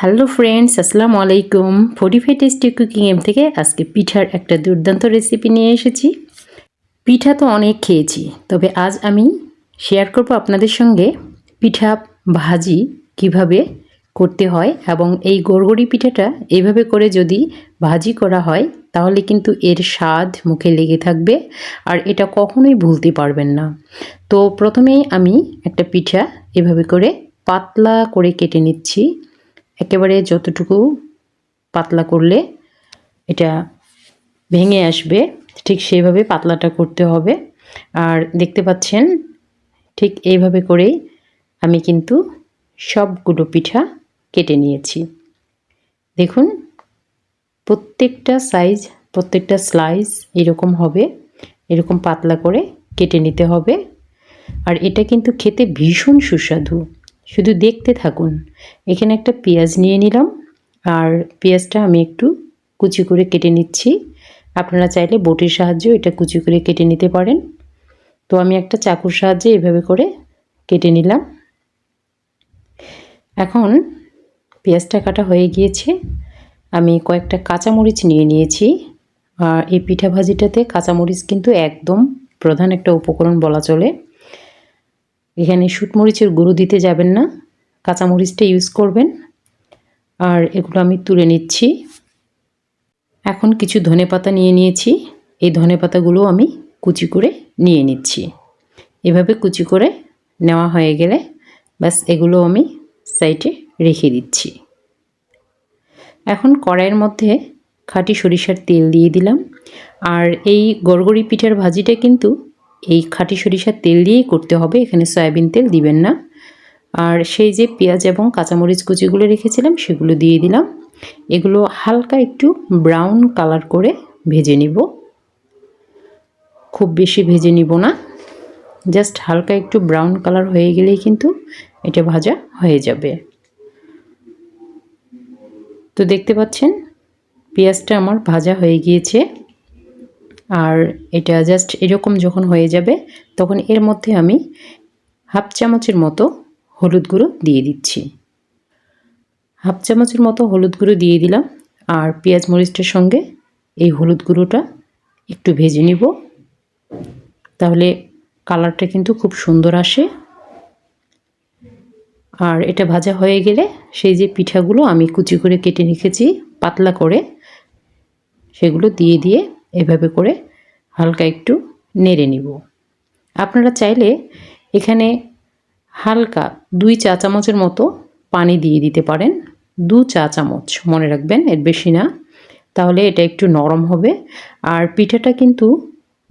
Hello friends আসসালামু আলাইকুম fortify tasty cooking M থেকে আজকে পিঠার একটা দুর্দান্ত রেসিপি নিয়ে এসেছি। পিঠা তো অনেক খেয়েছি, তবে আজ আমি শেয়ার করব আপনাদের সঙ্গে পিঠা ভাজি কীভাবে করতে হয় এবং এই গড়গড়ি পিঠাটা এইভাবে করে যদি ভাজি করা হয়, তাহলে কিন্তু এর স্বাদ মুখে লেগে থাকবে আর এটা কখনোই ভুলতে পারবেন না। তো প্রথমেই আমি একটা পিঠা এভাবে করে পাতলা করে কেটে নিচ্ছি। একেবারে যতটুকু পাতলা করলে এটা ভেঙে আসবে, ঠিক সেইভাবে পাতলাটা করতে হবে। আর দেখতে পাচ্ছেন, ঠিক এইভাবে করেই আমি কিন্তু সবগুলো পিঠা কেটে নিয়েছি। দেখুন, প্রত্যেকটা সাইজ প্রত্যেকটা স্লাইস এরকম হবে, এরকম পাতলা করে কেটে নিতে হবে। আর এটা কিন্তু খেতে ভীষণ সুস্বাদু। শুধু দেখতে থাকুন। এখানে একটা পেঁয়াজ নিয়ে নিলাম। আর পেঁয়াজটা আমি একটু কুচি করে কেটে নিচ্ছি। আপনারা চাইলে বটির সাহায্যেও এটা কুচি করে কেটে নিতে পারেন। তো আমি একটা চাকুর সাহায্যে এভাবে করে কেটে নিলাম। এখন পেঁয়াজটা কাটা হয়ে গিয়েছে। আমি কয়েকটা কাঁচামরিচ নিয়ে নিয়েছি। আর এই পিঠা ভাজিটাতে কাঁচামরিচ কিন্তু একদম প্রধান একটা উপকরণ বলা চলে। এখানে শুটমরিচের গুঁড়ো দিতে যাবেন না কাঁচামরিচটা ইউজ করবেন। আর এগুলো আমি তুলে নিচ্ছি। এখন কিছু ধনে পাতা নিয়ে নিয়েছি। এই ধনে পাতাগুলো আমি কুচি করে নিয়ে নিচ্ছি। এভাবে কুচি করে নেওয়া হয়ে গেলে ব্যাস এগুলো আমি সাইডে রেখে দিচ্ছি। এখন কড়াইয়ের মধ্যে খাঁটি সরিষার তেল দিয়ে দিলাম। আর এই গড়গড়ি পিঠার ভাজিটা কিন্তু এই খাঁটি সরিষার তেল দিয়েই করতে হবে, এখানে সয়াবিন তেল দিবেন না। আর সেই যে পেঁয়াজ এবং কাঁচামরিচ কুচিগুলো রেখেছিলাম, সেগুলো দিয়ে দিলাম। এগুলো হালকা একটু ব্রাউন কালার করে ভেজে নিব। খুব বেশি ভেজে নিব না, জাস্ট হালকা একটু ব্রাউন কালার হয়ে গেলেই কিন্তু এটা ভাজা হয়ে যাবে। তো দেখতে পাচ্ছেন, পেঁয়াজটা আমার ভাজা হয়ে গিয়েছে। আর এটা জাস্ট এরকম যখন হয়ে যাবে, তখন এর মধ্যে আমি হাফ চামচের মতো হলুদ গুঁড়ো দিয়ে দিচ্ছি। হাফ চামচের মতো হলুদ গুঁড়ো দিয়ে দিলাম আর পেঁয়াজ মরিচটার সঙ্গে এই হলুদ গুঁড়োটা একটু ভেজে নিব। তাহলে কালারটা কিন্তু খুব সুন্দর আসে। আর এটা ভাজা হয়ে গেলে সেই যে পিঠাগুলো আমি কুচি করে কেটে রেখেছি, পাতলা করে, সেগুলো দিয়ে দিয়ে এভাবে করে হালকা একটু নেড়ে নিব। আপনারা চাইলে এখানে হালকা দুই চা চামচের মতো পানি দিয়ে দিতে পারেন। দু চা চামচ, মনে রাখবেন, এর বেশি না। তাহলে এটা একটু নরম হবে। আর পিঠাটা কিন্তু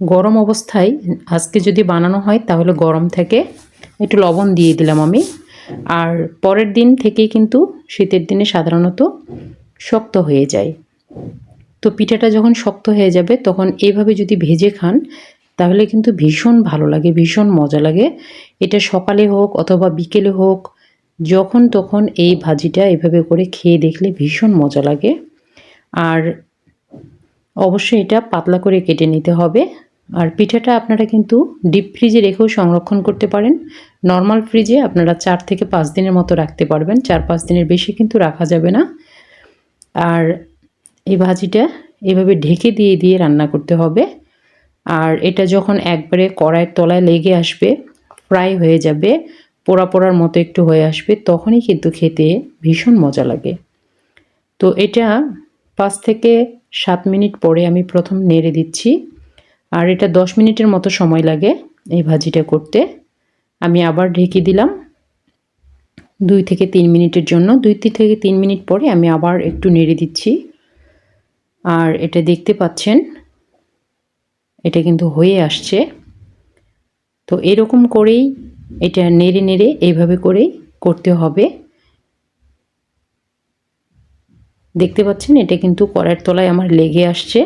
গরম অবস্থায় আজকে যদি বানানো হয়, তাহলে গরম থেকে একটু লবণ দিয়ে দিলাম আমি। আর পরের দিন থেকেই কিন্তু শীতের দিনে সাধারণত শক্ত হয়ে যায়। তো পিঠাটা যখন শক্ত হয়ে যাবে, তখন এইভাবে যদি ভেজে খান, তাহলে কিন্তু ভীষণ ভালো লাগে, ভীষণ মজা লাগে। এটা সকালে হোক অথবা বিকেলে হোক, যখন তখন এই ভাজিটা এভাবে করে খেয়ে দেখলে ভীষণ মজা লাগে। আর অবশ্যই এটা পাতলা করে কেটে নিতে হবে। আর পিঠাটা আপনারা কিন্তু ডিপ ফ্রিজে রেখেও সংরক্ষণ করতে পারেন। নর্মাল ফ্রিজে আপনারা চার থেকে পাঁচ দিনের মতো রাখতে পারবেন, চার পাঁচ দিনের বেশি কিন্তু রাখা যাবে না। আর এই ভাজিটা এভাবে ঢেকে দিয়ে দিয়ে রান্না করতে হবে। আর এটা যখন একবারে কড়াইয়ের তলায় লেগে আসবে, ফ্রাই হয়ে যাবে, পোড়া পোড়ার মতো একটু হয়ে আসবে, তখনই কিন্তু খেতে ভীষণ মজা লাগে। তো এটা পাঁচ থেকে সাত মিনিট পরে আমি প্রথম নেড়ে দিচ্ছি। আর এটা দশ মিনিটের মতো সময় লাগে এই ভাজিটা করতে। আমি আবার ঢেকে দিলাম। দুই থেকে তিন মিনিটের জন্য, দুই থেকে তিন মিনিট পরে আমি আবার একটু নেড়ে দিচ্ছি। আর এটা দেখতে পাচ্ছেন, এটা কিন্তু হয়ে আসছে। তো এরকম করেই এটা নেড়ে নেড়ে এইভাবে করেই করতে হবে। দেখতে পাচ্ছেন, এটা কিন্তু কড়ার তলায় আমার লেগে আসছে।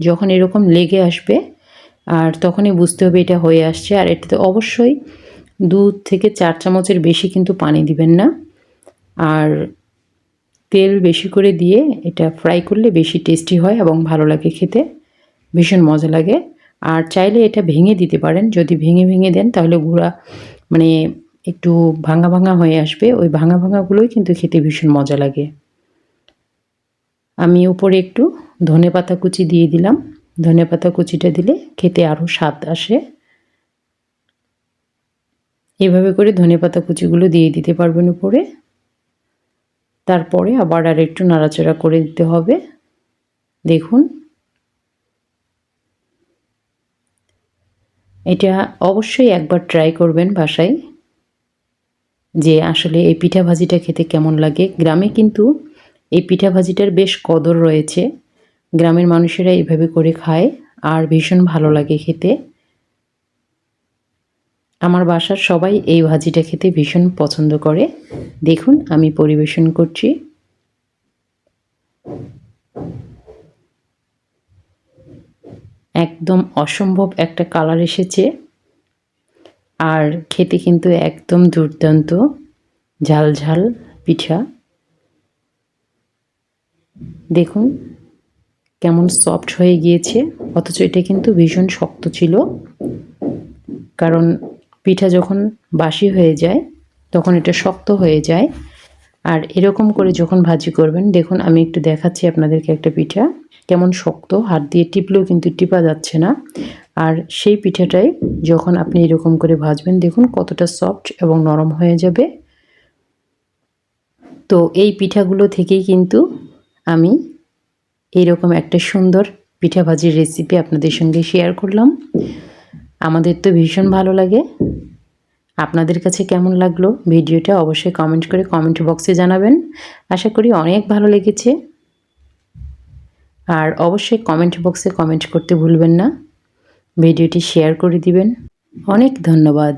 যখন এরকম লেগে আসবে, আর তখনই বুঝতে হবে এটা হয়ে আসছে। আর এটাতে অবশ্যই দু থেকে চার চামচের বেশি কিন্তু পানি দিবেন না। আর তেল বেশি করে দিয়ে এটা ফ্রাই করলে বেশি টেস্টি হয় এবং ভালো লাগে খেতে। ভীষণ মজা লাগে। আর চাইলে এটা ভেঙে দিতে পারেন। যদি ভেঙে ভেঙে দেন তাহলে গুঁড়া মানে একটু ভাঙা ভাঙা হয়ে আসবে। ওই ভাঙা ভাঙাগুলোই কিন্তু খেতে ভীষণ মজা লাগে। আমি উপরে একটু ধনে পাতা কুচি দিয়ে দিলাম। ধনে পাতা কুচিটা দিলে খেতে আরও স্বাদ আসে। এভাবে করে ধনে পাতা কুচিগুলো দিয়ে দিতে পারবেন উপরে। তারপরে আবার আর একটু নাড়াচাড়া করে দিতে হবে। দেখুন। এটা অবশ্যই একবার ট্রাই করবেন বাসায় যে আসলে এই পিঠা ভাজিটা খেতে কেমন লাগে। গ্রামে কিন্তু এই পিঠা ভাজিটার বেশ কদর রয়েছে। গ্রামের মানুষেরা এইভাবে করে খায় আর ভীষণ ভালো লাগে খেতে। আমার বাসার সবাই এই ভাজিটা খেতে ভীষণ পছন্দ করে। দেখুন, আমি পরিবেশন করছি। একদম অসম্ভব একটা কালার এসেছে। আর খেতে কিন্তু একদম দুর্দান্ত। ঝাল ঝাল পিঠা। দেখুন, কেমন সফট হয়ে গিয়েছে। অথচ এটা কিন্তু ভীষণ শক্ত ছিল। কারণ পিঠা যখন বাসি হয়ে যায়, তখন এটা শক্ত হয়ে যায়। আর এরকম করে যখন ভাজি করবেন, দেখুন আমি একটু দেখাচ্ছি আপনাদেরকে একটা পিঠা। কেমন শক্ত, হাত দিয়ে টিপলেও কিন্তু টিপা যাচ্ছে না। আর সেই পিঠাটাই যখন আপনি এরকম করে ভাজবেন, দেখুন কতটা সফট এবং নরম হয়ে যাবে। তো এই পিঠাগুলো থেকেই কিন্তু আমি এইরকম একটা সুন্দর পিঠা ভাজির রেসিপি আপনাদের সঙ্গে শেয়ার করলাম। আমাদের তো ভীষণ ভালো লাগে। আপনাদের কাছে কেমন লাগল ভিডিওটা অবশ্যই কমেন্ট করে কমেন্ট বক্সে জানাবেন। আশা করি অনেক ভালো লেগেছে। আর অবশ্যই কমেন্ট বক্সে কমেন্ট করতে ভুলবেন না। ভিডিওটি শেয়ার করে দিবেন। অনেক ধন্যবাদ।